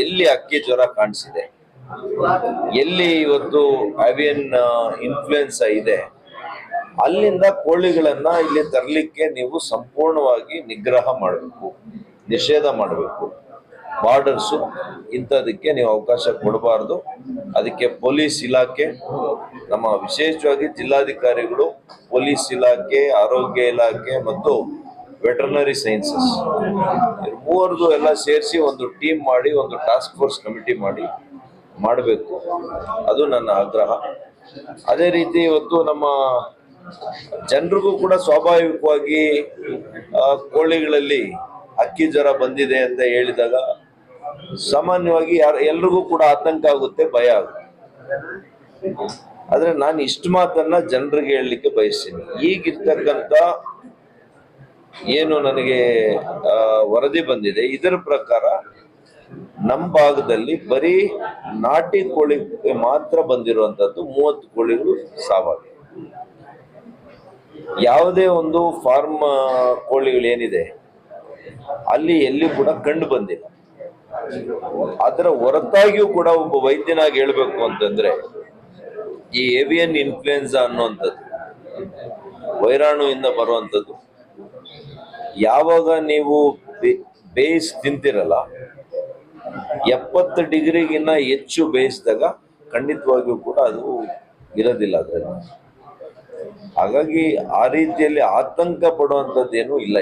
ಎಲ್ಲಿ ಅಕ್ಕಿ ಜ್ವರ ಕಾಣಿಸಿದೆ? ಎಲ್ಲಿ ಇವತ್ತು ಅವಿಯನ್ ಇನ್ಫ್ಲುಯೆನ್ಸಾ ಇದೆ? ಅಲ್ಲಿಂದ ಕೋಳಿಗಳನ್ನ ಇಲ್ಲಿ ತರಲಿಕ್ಕೆ ನೀವು ಸಂಪೂರ್ಣವಾಗಿ ನಿಗ್ರಹ ಮಾಡಬೇಕು, ನಿಷೇಧ ಮಾಡಬೇಕು. ಬಾರ್ಡರ್ಸು ಇಂಥದಕ್ಕೆ ನೀವು ಅವಕಾಶ ಕೊಡಬಾರ್ದು. ಅದಕ್ಕೆ ಪೊಲೀಸ್ ಇಲಾಖೆ, ನಮ್ಮ ವಿಶೇಷವಾಗಿ ಜಿಲ್ಲಾಧಿಕಾರಿಗಳು, ಪೊಲೀಸ್ ಇಲಾಖೆ, ಆರೋಗ್ಯ ಇಲಾಖೆ ಮತ್ತು ವೆಟರ್ನರಿ ಸೈನ್ಸಸ್. ಮೂವರದು ಎಲ್ಲ ಸೇರಿಸಿ ಒಂದು ಟೀಮ್ ಮಾಡಿ, ಒಂದು ಟಾಸ್ಕ್ ಫೋರ್ಸ್ ಕಮಿಟಿ ಮಾಡಿ ಮಾಡಬೇಕು. ಅದು ನನ್ನ ಆಗ್ರಹ. ಅದೇ ರೀತಿ ಇವತ್ತು ನಮ್ಮ ಜನರಿಗೂ ಕೂಡ ಸ್ವಾಭಾವಿಕವಾಗಿ ಕೋಳಿಗಳಲ್ಲಿ ಅಕ್ಕಿ ಜ್ವರ ಬಂದಿದೆ ಅಂತ ಹೇಳಿದಾಗ ಸಾಮಾನ್ಯವಾಗಿ ಯಾರು, ಎಲ್ರಿಗೂ ಕೂಡ ಆತಂಕ ಆಗುತ್ತೆ, ಭಯ ಆಗುತ್ತೆ. ಆದರೆ ನಾನು ಇಷ್ಟು ಮಾತನ್ನ ಜನರಿಗೆ ಹೇಳಲಿಕ್ಕೆ ಬಯಸ್ತೀನಿ. ಈಗಿರ್ತಕ್ಕಂಥ ಏನು ನನಗೆ ವರದಿ ಬಂದಿದೆ, ಇದರ ಪ್ರಕಾರ ನಮ್ಮ ಭಾಗದಲ್ಲಿ ಬರೀ ನಾಟಿ ಕೋಳಿ ಮಾತ್ರ ಬಂದಿರುವಂತದ್ದು, ಮೂವತ್ತು ಕೋಳಿಗಳು ಸಾವಾಗಿ. ಯಾವುದೇ ಒಂದು ಫಾರ್ಮ್ ಕೋಳಿಗಳು ಏನಿದೆ ಅಲ್ಲಿ ಎಲ್ಲಿ ಕೂಡ ಕಂಡು ಬಂದಿಲ್ಲ. ಅದರ ಹೊರತಾಗಿಯೂ ಕೂಡ ಒಬ್ಬ ವೈದ್ಯನಾಗಿ ಹೇಳ್ಬೇಕು ಅಂತಂದ್ರೆ, ಈ ಏವಿಯನ್ ಇನ್ಫ್ಲುಯೆನ್ಸಾ ಅನ್ನುವಂಥದ್ದು, ವೈರಾಣುವಿಂದ ಬರುವಂಥದ್ದು ಯಾವಾಗ ನೀವು ಬೇಯಿಸ್ ತಿಂತಿರಲ್ಲ, ಎಪ್ಪತ್ತು ಡಿಗ್ರಿಗಿನ್ನ ಹೆಚ್ಚು ಬೇಯಿಸಿದಾಗ ಖಂಡಿತವಾಗಿಯೂ ಕೂಡ ಅದು ಇರೋದಿಲ್ಲ ಅದರಲ್ಲಿ. ಹಾಗಾಗಿ ಆ ರೀತಿಯಲ್ಲಿ ಆತಂಕ ಪಡುವಂಥದ್ದೇನು ಇಲ್ಲ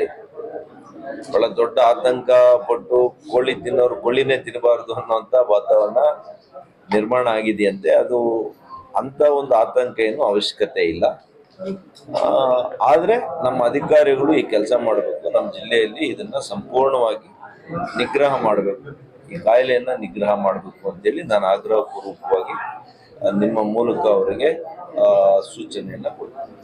ಬಹಳ ದೊಡ್ಡ ಆತಂಕ ಪಟ್ಟು ಕೋಳಿ ತಿನ್ನೋರು ಕೋಳಿನೇ ತಿನ್ನಬಾರ್ದು ಅನ್ನೋಂಥ ವಾತಾವರಣ ನಿರ್ಮಾಣ ಆಗಿದೆಯಂತೆ. ಅದು ಅಂತ ಒಂದು ಆತಂಕ ಏನು ಅವಶ್ಯಕತೆ ಇಲ್ಲ. ಆದ್ರೆ ನಮ್ಮ ಅಧಿಕಾರಿಗಳು ಈ ಕೆಲಸ ಮಾಡಬೇಕು. ನಮ್ಮ ಜಿಲ್ಲೆಯಲ್ಲಿ ಇದನ್ನು ಸಂಪೂರ್ಣವಾಗಿ ನಿಗ್ರಹ ಮಾಡಬೇಕು. ಈ ಕಾಯಿಲೆಯನ್ನು ನಿಗ್ರಹ ಮಾಡಬೇಕು ಅಂತೇಳಿ ನಾನು ಆಗ್ರಹ ಪೂರ್ವಕವಾಗಿ ನಿಮ್ಮ ಮೂಲಕ ಅವರಿಗೆ ಸೂಚನೆಯನ್ನ ಕೊಡ್ತೀನಿ.